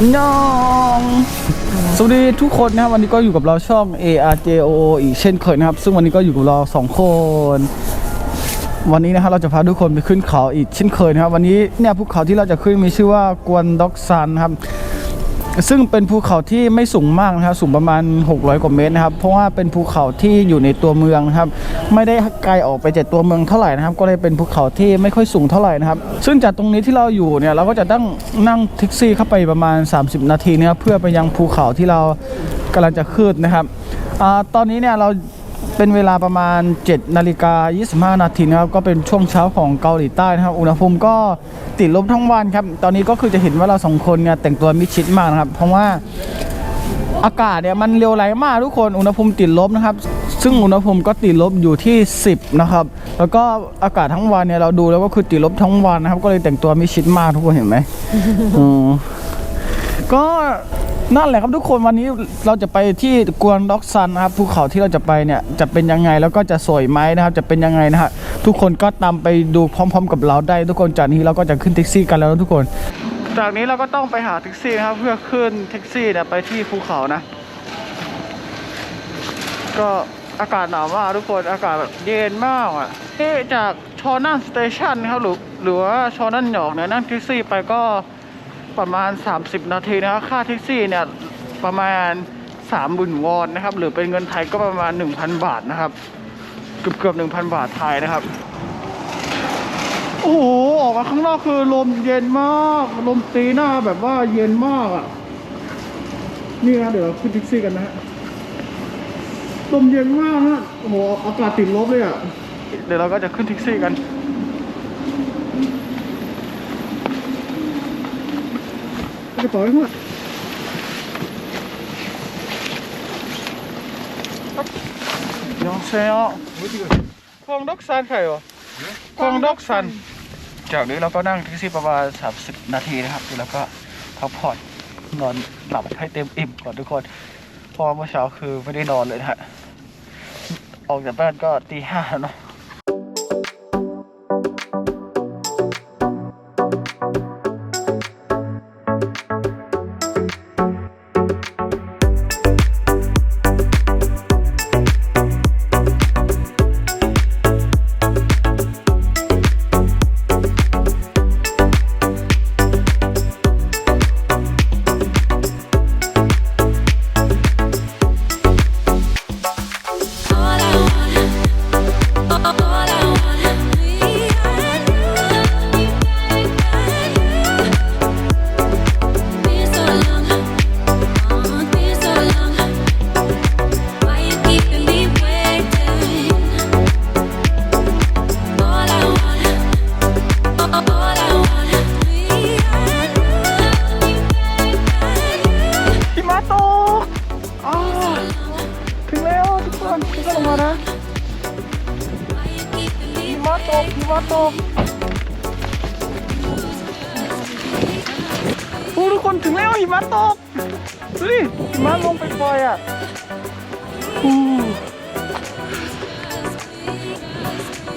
อันยองสวัสดีทุกคนนะครับวันนี้ก็อยู่กับเราช่อง ARJO อีกเช่นเคยนะครับ ซึ่งวันนี้ก็อยู่กับเราสองคน วันนี้นะครับเราจะพาทุกคนไปขึ้นเขาอีกเช่นเคยนะครับ วันนี้เนี่ยภูเขาที่เราจะขึ้นมีชื่อว่ากวนด็อกซันครับ ซึ่งเป็นภูเขาที่ไม่สูงมากนะครับ สูงประมาณ 600 กว่าเมตรนะครับ เพราะว่าเป็นภูเขาที่อยู่ในตัวเมืองนะครับ ไม่ได้ไกลออกไปจากตัวเมืองเท่าไหร่นะครับ ก็เลยเป็นภูเขาที่ไม่ค่อยสูงเท่าไหร่นะครับ ซึ่งจากตรงนี้ที่เราอยู่เนี่ยเราก็จะต้องนั่งแท็กซี่เข้าไปประมาณ 30 นาทีนะครับเพื่อไปยังภูเขาที่เรากำลังจะขึ้นนะครับอตอนนี้เนี่ยเรา เป็นเวลาประมาณ 7 นาฬิกา 25 นาทีนะครับ ก็เป็นช่วงเช้าของเกาหลีใต้นะครับ อุณหภูมิก็ติดลบทั้งวันครับ ตอนนี้ก็คือจะเห็นว่าเราสองคนเนี่ยแต่งตัวมิดชิดมากนะครับ เพราะว่าอากาศเนี่ยมันเร็วไหลมากทุกคน อุณหภูมิติดลบนะครับ ซึ่งอุณหภูมิก็ติดลบอยู่ที่ 10 นะครับ แล้วก็อากาศทั้งวันเนี่ยเราดูแล้วก็คือติดลบทั้งวันนะครับ ก็เลยแต่งตัวมิดชิดมากทุกคนเห็นไหม อืมก็ นั่นแหละครับทุกคนวันนี้เราจะไปที่กวนด็อกซันนะครับภูเขาที่เราจะไปเนี่ยจะเป็นยังไงแล้วก็จะสวยไหมนะครับ จะเป็นยังไงนะฮะทุกคนก็ตามไปดูพร้อม ๆ กับเราได้ ทุกคนจากนี้เราก็จะขึ้นแท็กซี่กันแล้วทุกคน จากนี้เราก็ต้องไปหาแท็กซี่นะครับเพื่อขึ้นแท็กซี่เนี่ยไปที่ภูเขานะ ก็อากาศหนาวมากทุกคนอากาศแบบเย็นมากอะนี่จากชอนันสเตชันครับหรือหรือว่าชอนันหยอกเนี่ยนั่งแท็กซี่ไปก็ ประมาณ 30 นาทีนะครับค่าแท็กซี่เนี่ยประมาณ3บุญวอนนะครับ หรือเป็นเงินไทยก็ประมาณ 1,000 บาทนะครับ เกือบเกือบ1,000 บาทไทยนะครับ โอ้โห ออกมาข้างนอกคือลมเย็นมาก ลมตีหน้าแบบว่าเย็นมากอะ นี่นะเดี๋ยวเราขึ้นแท็กซี่กันนะฮะลมเย็นมากฮะโอ้โหอากาศติดลบเลยอะ เดี๋ยวเราก็จะขึ้นแท็กซี่กัน กระเป๋าให้หมดยองเซลกองดอกซันใครวะกองดอกซันจากนี้เราก็นั่งแท็กซี่ประมาณ 30 นาทีนะครับแล้วก็พักผ่อนนอนหลับให้เต็มอิ่มก่อนทุกคนเพราะว่าเมื่อเช้าคือไม่ได้นอนเลยนะฮะออกจากบ้านก็ตีห้าแล้วเนาะ ถึงแล้วหิมะตกดูดิหิมะลงไปปล่อยอะอู้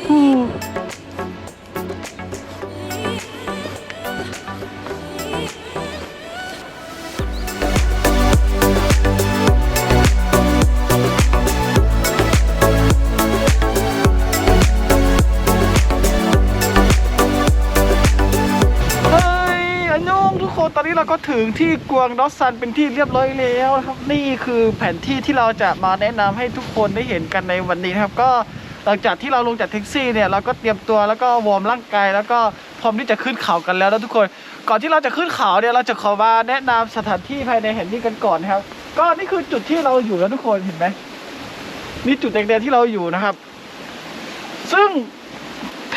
อู้เเราก็ถึงที่กวางดอสซันเป็นที่เรียบร้อยแล้วนะครับ นี่คือแผนที่ที่เราจะมาแนะนำให้ทุกคนได้เห็นกันในวันนี้นะครับ ก็หลังจากที่เราลงจากแท็กซี่เนี่ยเราก็เตรียมตัวแล้วก็วอร์มร่างกายแล้วก็พร้อมที่จะขึ้นเขากันแล้วนะทุกคน ก่อนที่เราจะขึ้นเขาเนี่ยเราจะขอมาแนะนำสถานที่ภายในแห่งนี้กันก่อนนะครับ ก็นี่คือจุดที่เราอยู่แล้วทุกคนเห็นไหมนี่จุดแดงๆที่เราอยู่นะครับ ซึ่ง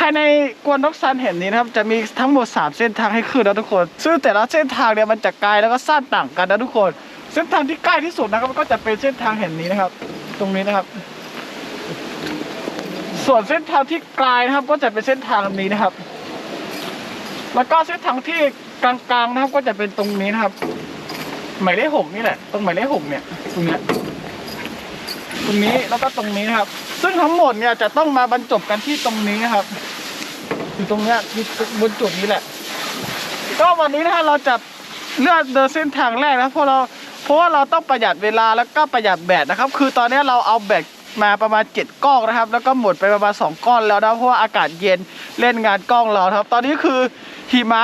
ายในกวนนกซันแห่งนี้นะครับจะมีทั้งหมด 3 เส้นทางให้ขึ้นนะทุกคน ซึ่งแต่ละเส้นทางเนี่ยมันจะไกลแล้วก็สั้นต่างกันนะทุกคน เส้นทางที่ใกล้ที่สุดนะครับก็จะเป็นเส้นทางแห่งนี้นะครับ ตรงนี้นะครับ ส่วนเส้นทางที่ไกลนะครับก็จะเป็นเส้นทางนี้นะครับ แล้วก็เส้นทางที่กลางๆนะครับก็จะเป็นตรงนี้นะครับ หมายเลขหกนี่แหละตรงหมายเลขหกเนี่ยตรงเนี้ยตรงนี้แล้วก็ตรงนี้นะครับ ซึ่งทั้งหมดเนี่ยจะต้องมาบรรจบกันที่ตรงนี้นะครับ อยู่ตรงเนี้ยอยู่บนจุดนี้แหละ ก็วันนี้นะฮะเราจะเลือกเดินเส้นทางแรกนะเพราะเราเพราะว่าเราต้องประหยัดเวลาแล้วก็ประหยัดแบตนะครับ คือตอนนี้เราเอาแบตมาประมาณ 7ก้อนนะครับ แล้วก็หมดไปประมาณ 2 ก้อนแล้วนะเพราะว่าอากาศเย็นเล่นงานกล้องเราครับ ตอนนี้คือหิมะ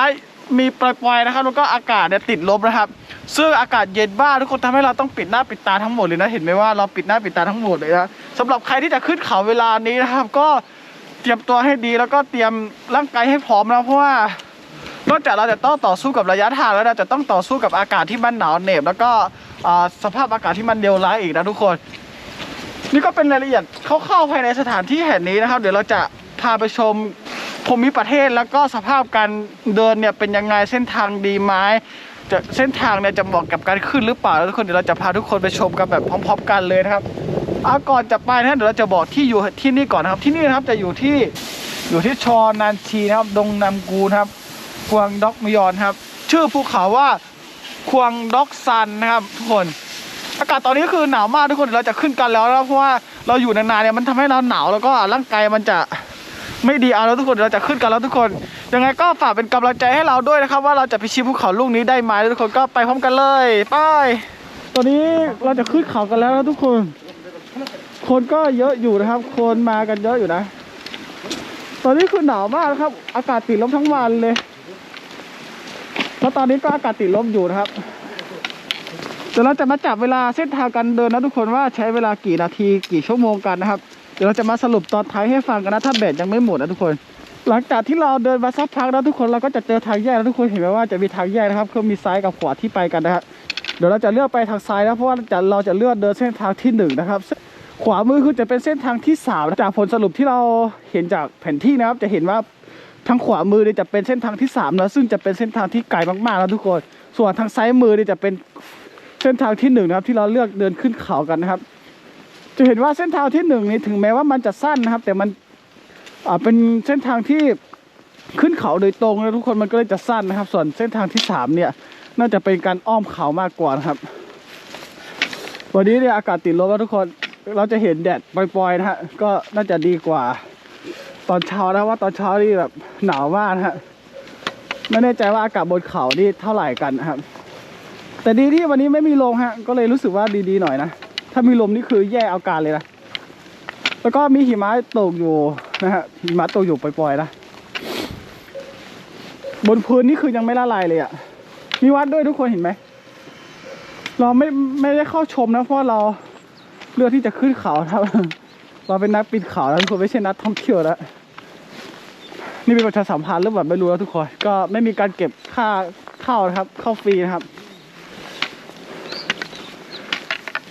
มีปล่อยๆนะครับ แล้วก็อากาศเนี่ยติดลบนะครับ ซึ่งอากาศเย็นบ้าทุกคนทำให้เราต้องปิดหน้าปิดตาทั้งหมดเลยนะ เห็นไหมว่าเราปิดหน้าปิดตาทั้งหมดเลยนะสำหรับใครที่จะขึ้นเขาเวลานี้นะครับ ก็ เตรียมตัวให้ดีแล้วก็เตรียมร่างกายให้พร้อมนะเพราะว่านอกจากเราจะต้องต่อสู้กับระยะทางแล้วเราจะต้องต่อสู้กับอากาศที่มันหนาวเหน็บแล้วก็สภาพอากาศที่มันเลวร้ายอีกนะทุกคน นี่ก็เป็นรายละเอียดคร่าๆภายในสถานที่แห่งนี้นะครับ เดี๋ยวเราจะพาไปชมภูมิประเทศแล้วก็สภาพการเดินเนี่ยเป็นยังไงเส้นทางดีไหม จะเส้นทางเนี่ยจะเหมาะกับการขึ้นหรือเปล่าแล้วทุกคนเดี๋ยวเราจะพาทุกคนไปชมกันแบบพร้อม ๆ กันเลยนะครับเอาก่อนจะไปนะเดี๋ยวเราจะบอกที่อยู่ที่นี่ก่อนนะครับที่นี่นะครับจะอยู่ที่อยู่ที่ชอนันชีนะครับ ดงนำกูนะครับควงด็อกมยอนครับ ชื่อภูเขาว่าควงด็อกซันนะครับ ทุกคน อากาศตอนนี้คือหนาวมากทุกคนเดี๋ยวเราจะขึ้นกันแล้วนะเพราะว่าเราอยู่นานๆเนี่ยมันทำให้เราหนาวแล้วก็ร่างกายมันจะ ไม่ดีเอาแล้วทุกคนเราจะขึ้นกันแล้วทุกคน ยังไงก็ฝากเป็นกำลังใจให้เราด้วยนะครับ ว่าเราจะไปชิมภูเขาลูกนี้ได้ไหมทุกคนก็ไปพร้อมกันเลยไปตอนนี้เราจะขึ้นเขากันแล้วนะทุกคน คนก็เยอะอยู่นะครับ คนมากันเยอะอยู่นะ ตอนนี้คือหนาวมากนะครับ อากาศติดลบทั้งวันเลยแล้วตอนนี้ก็อากาศติดลบอยู่นะครับเดี๋ยวเราจะมาจับเวลาเส้นทางการเดินนะทุกคนว่าใช้เวลากี่นาทีกี่ชั่วโมงกันนะครับ ดี๋ยวเราจะมาสรุปตอนท้ายให้ฟังกันนะถ้าแบตยังไม่หมดนะทุกคน หลังจากที่เราเดินมาสักพักแล้วทุกคนเราก็จะเจอทางแยกแล้วทุกคนเห็นไหมว่าจะมีทางแยกนะครับเขามีซ้ายกับขวาที่ไปกันนะครับเดี๋ยวเราจะเลือกไปทางซ้ายนะเพราะว่าจะเราจะเลือกเดินเส้นทางที่หนึ่งนะครับขวามือคือจะเป็นเส้นทางที่สามจากผลสรุปที่เราเห็นจากแผนที่นะครับ จะเห็นว่าทางขวามือเนี่ยจะเป็นเส้นทางที่สามนะซึ่งจะเป็นเส้นทางที่ไกลมากๆนะทุกคน ส่วนทางซ้ายมือเนี่ยจะเป็นเส้นทางที่หนึ่งนะครับที่เราเลือกเดินขึ้นเขากันนะครับ จะเห็นว่าเส้นทางที่หนึ่งนี้ถึงแม้ว่ามันจะสั้นนะครับ แต่มันเป็นเส้นทางที่ขึ้นเขาโดยตรงนะทุกคนมันก็เลยจะสั้นนะครับ ส่วนเส้นทางที่สามเนี่ยน่าจะเป็นการอ้อมเขามากกว่านะครับ วันนี้เนี่ยอากาศติดลบแล้วทุกคนเราจะเห็นแดดปล่อยๆนะฮะก็น่าจะดีกว่า ตอนเช้านะว่าตอนเช้านี่แบบหนาวมากนะฮะไม่แน่ใจว่าอากาศบนเขานี่เท่าไหร่กันนะครับ แต่ดีที่วันนี้ไม่มีลมฮะก็เลยรู้สึกว่าดีๆหน่อยนะ ถ้ามีลมนี่คือแย่เอาการเลยนะ แล้วก็มีหิมะตกอยู่นะฮะ หิมะตกอยู่ปล่อยๆนะ บนพื้นนี่คือยังไม่ละลายเลยอะ่ะ มีวัดด้วยทุกคนเห็นไหม เราไม่ไม่ได้เข้าชมนะเพราะเราเลือกที่จะขึ้นเขาครับ เราเป็นนักปีนเขาแล้วทุกคนไม่ใช่นักท่องเที่ยวแล้วนี่เป็นประชาสัมพันธ์หรือแบบไม่รู้แล้วทุกคน ก็ไม่มีการเก็บค่าเข้านะครับ เข้าฟรีนะครับ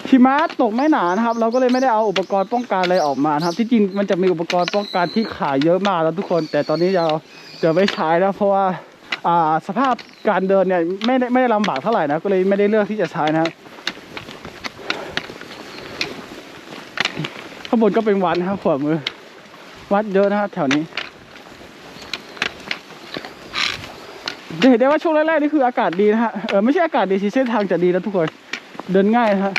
หิมะตกไม่หนานะครับ เราก็เลยไม่ได้เอาอุปกรณ์ป้องกันอะไรออกมานะครับ ที่จริงมันจะมีอุปกรณ์ป้องกันที่ขายเยอะมากแล้วทุกคน แต่ตอนนี้เราจะไม่ใช้แล้วเพราะว่าอ่าสภาพการเดินเนี่ยไม่ได้ไม่ได้ลำบากเท่าไหร่นะก็เลยไม่ได้เลือกที่จะใช้นะครับข้างบนก็เป็นวัดนะครับขวามือ วัดเยอะนะครับแถวนี้จะเห็นได้ว่าช่วงแรกๆนี่คืออากาศดีนะฮะเออไม่ใช่อากาศดีสิเส้นทางจะดีแล้วทุกคนเดินง่ายนะฮะ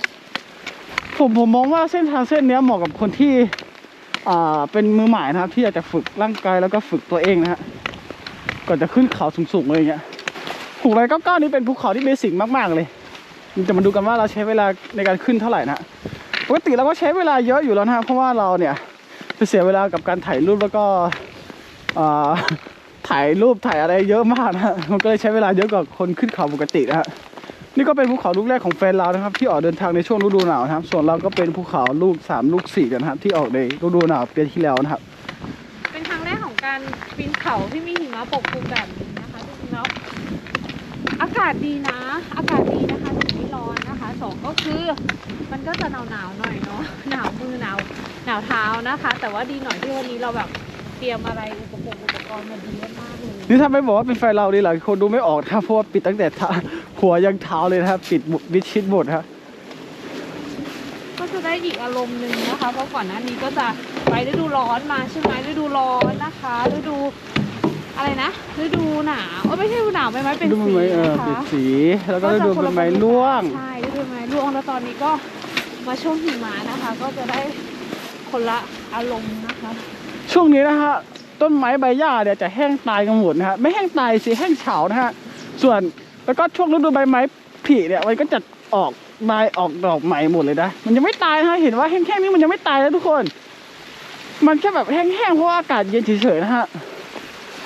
ผมผมมองว่าเส้นทางเส้นนี้เหมาะกับคนที่อ่าเป็นมือใหม่นะครับที่อยากจะฝึกร่างกายแล้วก็ฝึกตัวเองนะฮะก่อนจะขึ้นเขาสูงๆเลยอย่างเงี้ยภูไรเก้าเก้านี่เป็นภูเขาที่เบสิกมากๆเลยจะมาดูกันว่าเราใช้เวลาในการขึ้นเท่าไหร่นะปกติเราก็ใช้เวลาเยอะอยู่แล้วนะเพราะว่าเราเนี่ยจะเสียเวลากับการถ่ายรูปแล้วก็ถ่ายรูปถ่ายอะไรเยอะมากนะฮะมันก็เลยใช้เวลาเยอะกว่าคนขึ้นเขาปกตินะฮะ นี่ก็เป็นภูเขาลูกแรกของแฟนเรานะครับ ที่ออกเดินทางในช่วงฤดูหนาวนะครับ ส่วนเราก็เป็นภูเขาลูกสามลูกสี่กันนะครับที่ออกในฤดูหนาวปีที่แล้วนะครับ เป็นครั้งแรกของการปีนเขาที่มีหิมะปกคลุมแบบนี้นะคะจริงๆแล้วอากาศดีนะ อากาศดีนะคะถึงไม่ร้อนนะคะสองก็คือมันก็จะหนาวหนาวหน่อยเนาะหนาวมือหนาวหนาวเท้านะคะ แต่ว่าดีหน่อยที่วันนี้เราแบบเตรียมอะไรอุปกรณ์อุปกรณ์มาดีมากๆ นี่ถ้าไม่บอกว่าเป็นแฟนเราดีหลายคนดูไม่ออกนะครับเพราะว่าปิดตั้งแต่เท้าหัวยังเท้าเลยนะครับปิดหมดมิดชิดหมดครับก็จะได้อีกอารมณ์หนึ่งนะคะ เพราะก่อนหน้านี้ก็จะไปฤดูร้อนมาใช่ไหมฤดูร้อนนะคะฤดูอะไรนะฤดูหนาวเอ้ยไม่ใช่ฤดูหนาวใบไม้เป็นดูมันสีไหมเออนะปิดคะสีแล้วก็ดูเป็นไม้ร่วงใช่ฤดูใบไม้ร่วงแล้วตอนนี้ก็มาช่วงหิมะนะคะ ก็จะได้คนละอารมณ์นะคะ ช่วงนี้นะฮะ ต้นไม้ใบหญ้าเนี่ยจะแห้งตายกันหมดนะฮะไม่แห้งตายสิแห้งเฉานะฮะส่วนแล้วก็ช่วงฤดูใบไม้ผลิเนี่ยมันก็จะออกใบออกดอกใหม่หมดเลยนะมันยังไม่ตายนะฮะเห็นว่าแห้งๆนี่มันยังไม่ตายนะทุกคน มันแค่แบบแห้งๆเพราะว่าอากาศเย็นเฉยๆนะฮะ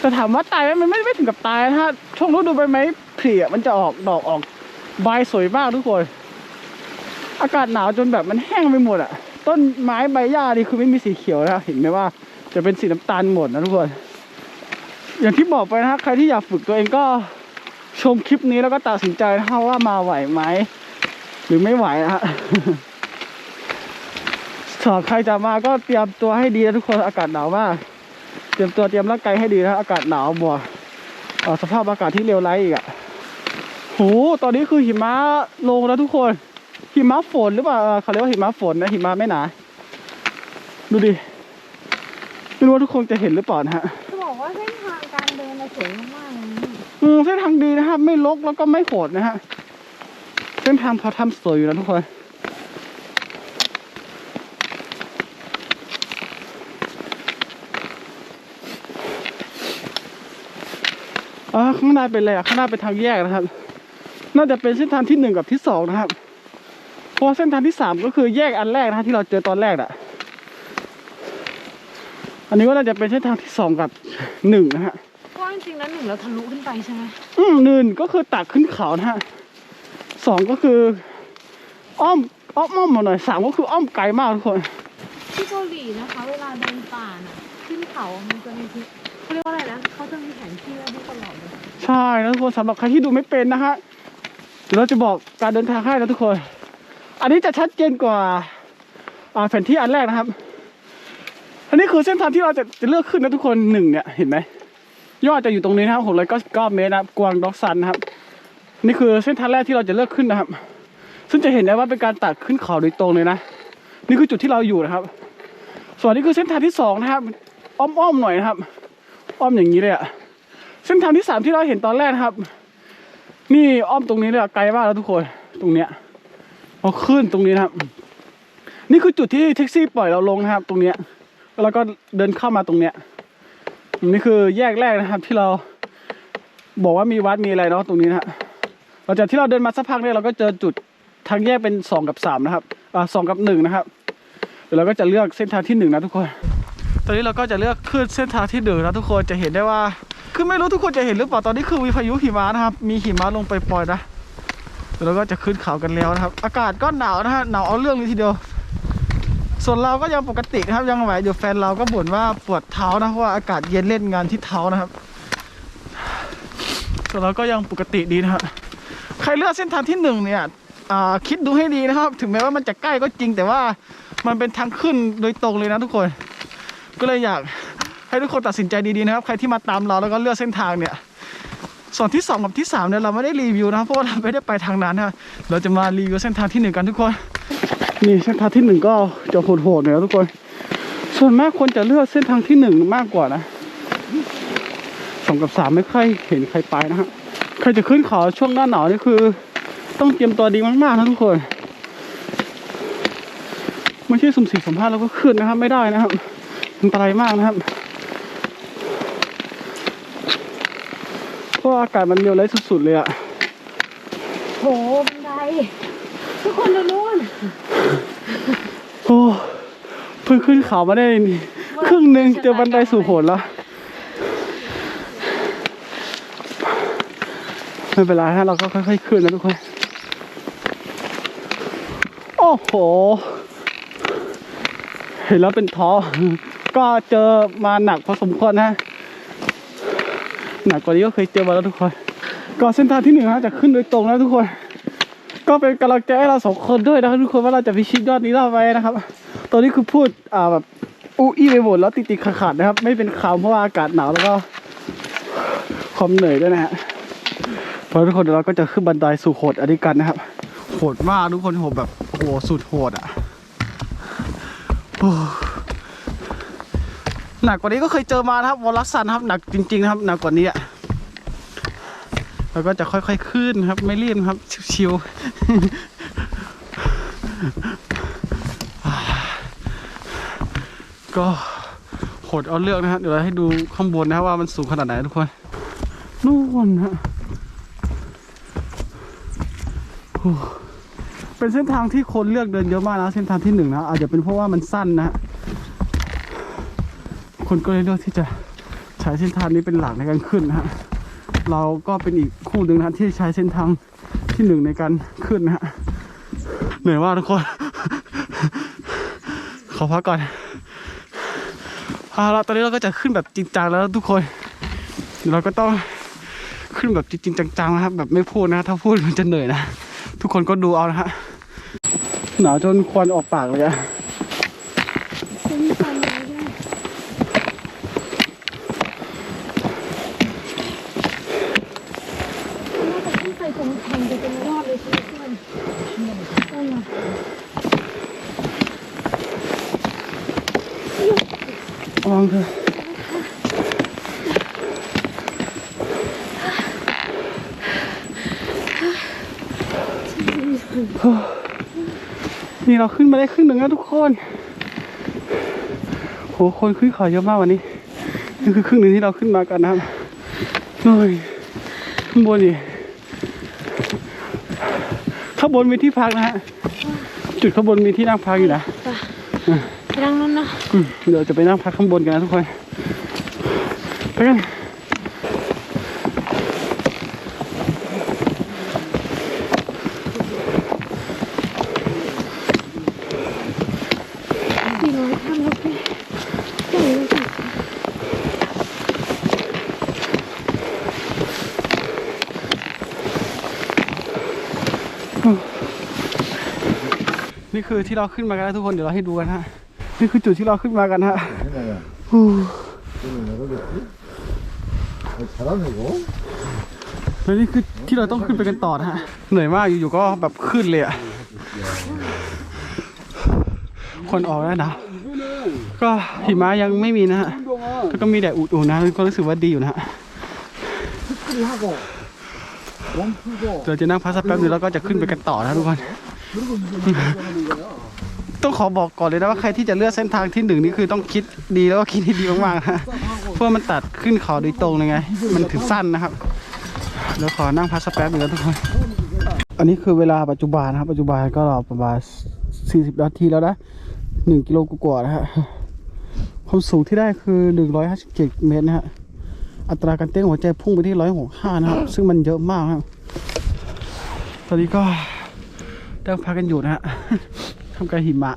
แต่ถามว่าตายไหมมันไม่ไม่ถึงกับตายนะฮะช่วงฤดูใบไม้ผลิอะมันจะออกดอกออกใบสวยมากทุกคน อากาศหนาวจนแบบมันแห้งไปหมดอะต้นไม้ใบหญ้านี่คือไม่มีสีเขียวนะเห็นไหมว่า จะเป็นสีน้ำตาลหมดนะทุกคน อย่างที่บอกไปนะใครที่อยากฝึกตัวเองก็ชมคลิปนี้แล้วก็ตัดสินใจนะฮะว่ามาไหวไหมหรือไม่ไหวนะฮะสอบใครจะมาก็เตรียมตัวให้ดีนะทุกคนอากาศหนาวมากเตรียมตัวเตรียมร่างกายให้ดีนะอากาศหนาวบวกสภาพอากาศที่เลวร้ายอีกอะโหตอนนี้คือหิมะลงแล้วทุกคนหิมะฝนหรือเปล่าเขาเรียกว่าหิมะฝนนะหิมะไม่หนาดูดิ ไม่รู้ว่าทุกคนจะเห็นหรือเปล่านะฮะจะบอกว่าเส้นทางการเดินเราสวยมากๆเลยนะอืมเส้นทางดีนะครับ ไม่ลกแล้วก็ไม่โหดนะฮะเส้นทางเขาทำสวยอยู่นะทุกคนอ่าข้างหน้าเป็นอะไรอะข้างหน้าเป็นทางแยกนะครับ น่าจะเป็นเส้นทางที่หนึ่งกับที่สองนะครับเพราะว่าเส้นทางที่สามก็คือแยกอันแรกนะฮะที่เราเจอตอนแรกอะ อันนี้ก็น่าจะเป็นเส้นทางที่สองกับหนึ่งนะฮะเพราะว่าจริงๆแล้วหนึ่งเราทะลุขึ้นไปใช่ไหมอืมหนึ่งก็คือตักขึ้นเขานะฮะสองก็คืออ้อมอ้อมอ้อมมาหน่อยสามก็คืออ้อมไกลมากทุกคนที่เกาหลีนะคะ เวลาเดินป่าน่ะขึ้นเขามันจะมีที่เขาเรียกว่าอะไรนะเขาจะมีแผนที่ไว้ให้ตลอดเลยใช่นะทุกคนสำหรับใครที่ดูไม่เป็นนะฮะเดี๋ยวเราจะบอกการเดินทางให้นะทุกคน อันนี้จะชัดเจนกว่าอ่าแผนที่อันแรกนะครับ อันนี้คือเส้นทางที่เราจะจะเลือกขึ้นนะทุกคนหนึ่งเนี่ยเห็นไหมยอดจะอยู่ตรงนี้นะครับหกร้อยเก้าสิบเก้าเมตรนะครับกวางด็อกซันนะครับ นี่คือเส้นทางแรกที่เราจะเลือกขึ้นนะครับ ซึ่งจะเห็นได้ว่าเป็นการตัดขึ้นเขาโดยตรงเลยนะ นี่คือจุดที่เราอยู่นะครับ ส่วนนี้คือเส้นทางที่สองนะครับ อ้อมๆหน่อยนะครับ อ้อมอย่างนี้เลยอะเส้นทางที่สามที่เราเห็นตอนแรกนะครับ นี่อ้อมตรงนี้เลยไกลมากแล้วทุกคนตรงเนี้ยเอาขึ้นตรงนี้นะครับ นี่คือจุดที่แท็กซี่ปล่อยเราลงนะครับ ตรงเนี้ย แล้วก็เดินเข้ามาตรงเนี้ยนี่คือแยกแรกนะครับ ที่เราบอกว่ามีวัดมีอะไรเนาะตรงนี้นะฮะหลังจากที่เราเดินมาสักพักเนี่ยเราก็เจอจุดทางแยกเป็นสองกับสามนะครับอ่าสองกับหนึ่งนะครับเดี๋ยวเราก็จะเลือกเส้นทางที่หนึ่งนะทุกคน ตอนนี้เราก็จะเลือกขึ้นเส้นทางที่หนึ่งนะทุกคนจะเห็นได้ว่า คือไม่รู้ทุกคนจะเห็นหรือเปล่าตอนนี้คือมีพายุหิมะนะครับ มีหิมะลงไปปล่อยนะเดี๋ยวเราก็จะขึ้นเขากันแล้วนะครับ อากาศก็หนาวนะฮะหนาวเอาเรื่องเลยทีเดียว ส่วนเราก็ยังปกตินะครับยังไหวอยู่แฟนเราก็บ่นว่าปวดเท้านะเพราะว่าอากาศเย็นเล่นงานที่เท้านะครับ ส่วนเราก็ยังปกติดีนะครับใครเลือกเส้นทางที่หนึ่งเนี่ยคิดดูให้ดีนะครับ ถึงแม้ว่ามันจะใกล้ก็จริง แต่ว่ามันเป็นทางขึ้นโดยตรงเลยนะทุกคน ก็เลยอยากให้ทุกคนตัดสินใจดีๆนะครับ ใครที่มาตามเราแล้วก็เลือกเส้นทางเนี่ยส่วนที่สองกับที่สามเนี่ยเราไม่ได้รีวิวนะเพราะว่าเราไม่ได้ไปทางนั้นนะเราจะมารีวิวเส้นทางที่หนึ่งกันทุกคน นี่เส้นทางที่หนึ่งก็จะโหดๆหน่อยนะทุกคน ส่วนมากคนจะเลือกเส้นทางที่หนึ่งมากกว่านะสองกับสามไม่ค่อยเห็นใครไปนะฮะใครจะขึ้นเขาช่วงหน้าหนาวนี่คือ ต้องเตรียมตัวดีมากๆนะทุกคนไม่ใช่สุ่มสี่สุ่มห้าแล้วก็ขึ้นนะครับ ไม่ได้นะครับอันตรายมากนะครับเพราะอากาศมันเร็วร้ายสุดๆเลยอะโหบันไดทุกคนดูนู่น โอ้เพิ่งขึ้นเขามาได้ครึ่งหนึ่งเจอบันไดสู่โหดแล้ว ไม่เป็นไรฮะเราก็ค่อยๆขึ้นนะทุกคน โอ้โห เห็นแล้วเป็นท้อ ก็เจอมาหนักพอสมควรนะ หนักกว่านี้ก็เคยเจอมาแล้วทุกคน ก็เส้นทางที่หนึ่งนะจะขึ้นโดยตรงนะทุกคน ก็เป็นกำลังใจให้เราสองคนด้วยนะครับทุกคนว่าเราจะพิชิตยอดนี้ได้ไหมนะครับ ตอนนี้คือพูดอ่าแบบอู้อี้ไปหมดแล้วติดติดๆขัดๆนะครับ ไม่เป็นคำเพราะว่าอากาศหนาวแล้วก็ความเหนื่อยด้วยนะฮะเพราะทุกคนเราก็จะขึ้นบันไดสู่โหดอันนี้กันนะครับโหดมากทุกคนโหดแบบโหสุดโหดอะหนักกว่านี้ก็เคยเจอมานะครับวอลลัสซันครับหนักจริงๆนะครับหนักกว่านี้อะ เราก็จะค่อยๆขึ้นครับ ไม่รีบครับ ชิวๆก็โหดเอาเลือกนะฮะเดี๋ยวเราให้ดูข้างบนนะว่ามันสูงขนาดไหนทุกคนนู่นฮะเป็นเส้นทางที่คนเลือกเดินเยอะมากนะเส้นทางที่หนึ่งนะอาจจะเป็นเพราะว่ามันสั้นนะคนก็เลยเลือกที่จะใช้เส้นทางนี้เป็นหลักในการขึ้นนะฮะ เราก็เป็นอีกคู่หนึ่งนะที่ใช้เส้นทางที่หนึ่งในการขึ้นนะฮะเหนื่อยมากทุกคน ขอพักก่อนเอาละตอนนี้เราก็จะขึ้นแบบจริงจังแล้วทุกคนเดี๋ยวเราก็ต้องขึ้นแบบจริงจังๆนะครับ แบบไม่พูดนะ ถ้าพูดมันจะเหนื่อยนะ ทุกคนก็ดูเอานะฮะหนาวจนควันออกปากเลยอะ ขึ้นไปเลยด้วยน่าจะขึ้นไปตรงทางไปจนรอดเลยใช่ไหมเพื่อนเออ ระวังเถอะ นี่เราขึ้นมาได้ครึ่งหนึ่งแล้วทุกคนโหคนขึ้นเขาเยอะมากวันนี้นี่คือครึ่งหนึ่งที่เราขึ้นมากันนะครับโอ้ยข้างบนนี่ข้างบนมีที่พักนะฮะจุดข้างบนมีที่นั่งพักอยู่นะไปทางนู้นเนาะเดี๋ยวจะไปนั่งพักข้างบนกันนะทุกคนไปกัน สี่ร้อยทำแล้วพี่ใหญ่เลยค่ะ นี่ คือที่เราขึ้นมากันนะทุกคน เดี๋ยวเราให้ดูกันฮะ นี่คือจุดที่เราขึ้นมากันฮะฮู้ 잘하네 이거 แล้วนี่คือที่เราต้องขึ้นไปกันต่อนะฮะ เหนื่อยมากอยู่ๆก็แบบขึ้นเลยอะคนออกแล้วนะ ก็หิมะยังไม่มีนะฮะ แล้วก็มีแดดอุ่นๆนะก็รู้สึกว่าดีอยู่นะฮะ 하고 멈추고 เดี๋ยวจะนั่งพักสักแป๊บนึงแล้วก็จะขึ้นไปกันต่อนะทุกคน ต้องขอบอกก่อนเลยนะว่าใครที่จะเลือกเส้นทางที่หนึ่งนี่คือต้องคิดดีแล้วก็คิดให้ดีมากๆนะเพราะว่ามันตัดขึ้นเขาโดยตรงเลยไง มันถึงสั้นนะครับเดี๋ยวขอนั่งพักสักแป๊บนึงนะทุกคน อันนี้คือเวลาปัจจุบันนะครับ ปัจจุบันก็รอประมาณ40นาทีแล้วนะ1กิโลกว่าๆนะฮะความสูงที่ได้คือ 157 เมตรนะฮะอัตราการเต้นหัวใจพุ่งไปที่ 165 นะครับ ซึ่งมันเยอะมากนะครับ ตอนนี้ก็ได้พักกันอยู่นะฮะ ทำการหิมะ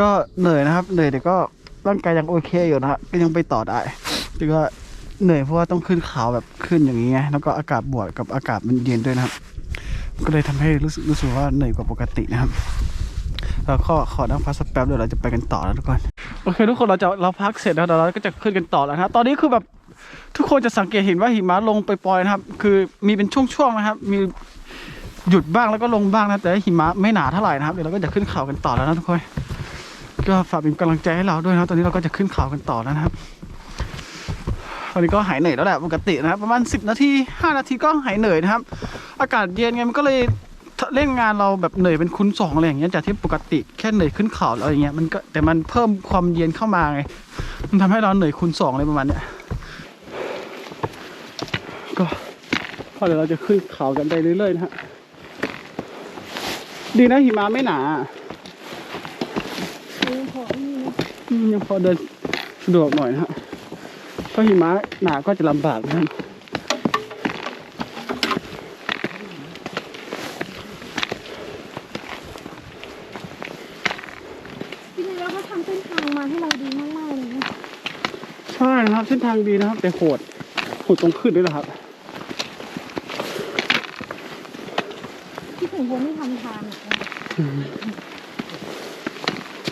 ก็เหนื่อยนะครับ เหนื่อยแต่ก็ร่างกายยังโอเคอยู่นะฮะก็ยังไปต่อได้แต่ก็เหนื่อยเพราะว่าต้องขึ้นเขาแบบขึ้นอย่างนี้ไงแล้วก็อากาศบวกกับอากาศมันเย็นด้วยนะครับ ก็เลยทำให้รู้สึกรู้สึกว่าเหนื่อยกว่าปกตินะครับเราก็ขอนั่งพักสักแป๊บเดี๋ยวเราจะไปกันต่อแล้วทุกคนโอเคทุกคนเราจะเราพักเสร็จแล้วเดี๋ยวเราก็จะขึ้นกันต่อแล้วนะฮะตอนนี้คือแบบ ทุกคนจะสังเกตเห็นว่าหิมะลงไปปล่อยๆนะครับ คือมีเป็นช่วงๆนะครับ มีหยุดบ้างแล้วก็ลงบ้างนะแต่หิมะไม่หนาเท่าไหร่นะครับเดี๋ยวเราก็จะขึ้นเขากันต่อแล้วนะทุกคนก็ฝากเป็นกำลังใจให้เราด้วยนะตอนนี้เราก็จะขึ้นเขากันต่อแล้วนะครับตอนนี้ก็หายเหนื่อยแล้วแหละปกตินะครับประมาณ 10 นาที 5 นาทีก็หายเหนื่อยนะครับ อากาศเย็นไงมันก็เลยเล่นงานเราแบบเหนื่อยเป็นคูณสองอะไรอย่างเงี้ยจากที่ปกติแค่เหนื่อยขึ้นเขาอะไรอย่างเงี้ยมันก็แต่มันเพิ่มความเย็นเข้ามาไงมันทำให้เราเหนื่อยคูณสองอะไรประมาณเนี้ย ก็พอเดี๋ยวเราจะขึ้นเขากันไปเรื่อยๆนะฮะ ดีนะหิมะไม่หนายังพอมีนะอืมยังพอเดินสะดวกหน่อยนะฮะถ้าหิมะหนาก็จะลำบากนะครับที่นี่แล้วเขาทำเส้นทางมาให้เราดีมากๆเลยนะ ใช่นะครับ เส้นทางดีนะครับ แต่โหด โหดตรงขึ้นด้วยนะครับ ถึงคนไม่ทำทางอะ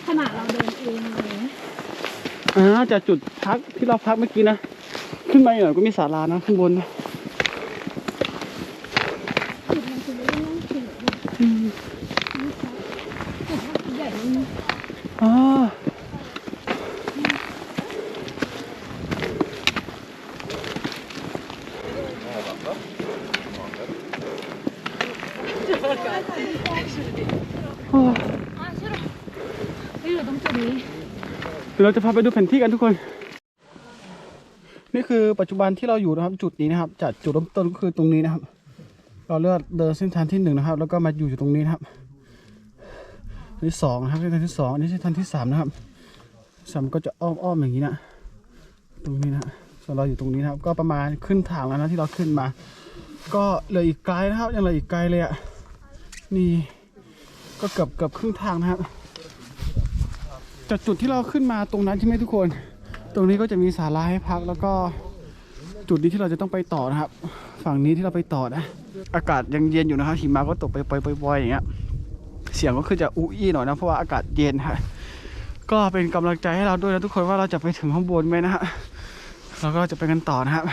ขนาดเราเดินเองเลยนะอ่าจากจุดพักที่เราพักเมื่อกี้นะ ขึ้นมาอีกหน่อยก็มีศาลานะข้างบนนะ จุดมันคือไม่ได้นั่งเฉยเลยนี่ครับแต่ถ้าใหญ่มัน อ่า โอ้ย อะใช่หรอนี่อยู่ตรงจุดนี้ เราจะพาไปดูแผนที่กันทุกคน นี่คือปัจจุบันที่เราอยู่นะครับจุดนี้นะครับจากจุดเริ่มต้นก็คือตรงนี้นะครับ เราเลือกเดินเส้นทางที่หนึ่งนะครับ แล้วก็มาอยู่อยู่ตรงนี้นะครับอันที่สองนะครับเส้นทางที่สองอันนี้เส้นทางที่สามนะครับสามก็จะอ้อมอ้อมอย่างนี้นะตรงนี้นะส่วนเราอยู่ตรงนี้นะครับ ก็ประมาณขึ้นทางแล้วนะที่เราขึ้นมา ก็เหลืออีกไกลนะครับยังเหลืออีกไกลเลยอะนี่ก็เกือบเกือบครึ่งทางนะครับ จากจุดที่เราขึ้นมาตรงนั้นใช่ไหมทุกคน ตรงนี้ก็จะมีศาลาให้พักแล้วก็จุดนี้ที่เราจะต้องไปต่อนะครับ ฝั่งนี้ที่เราไปต่อนะ อากาศยังเย็นอยู่นะครับหิมะก็ตกไปปล่อยๆอย่างเงี้ยเสียงก็คือจะอุ้ยหน่อยนะเพราะว่าอากาศเย็นฮะก็เป็นกำลังใจให้เราด้วยนะทุกคนว่าเราจะไปถึงข้างบนไหมนะฮะเราก็จะไปกันต่อนะครับ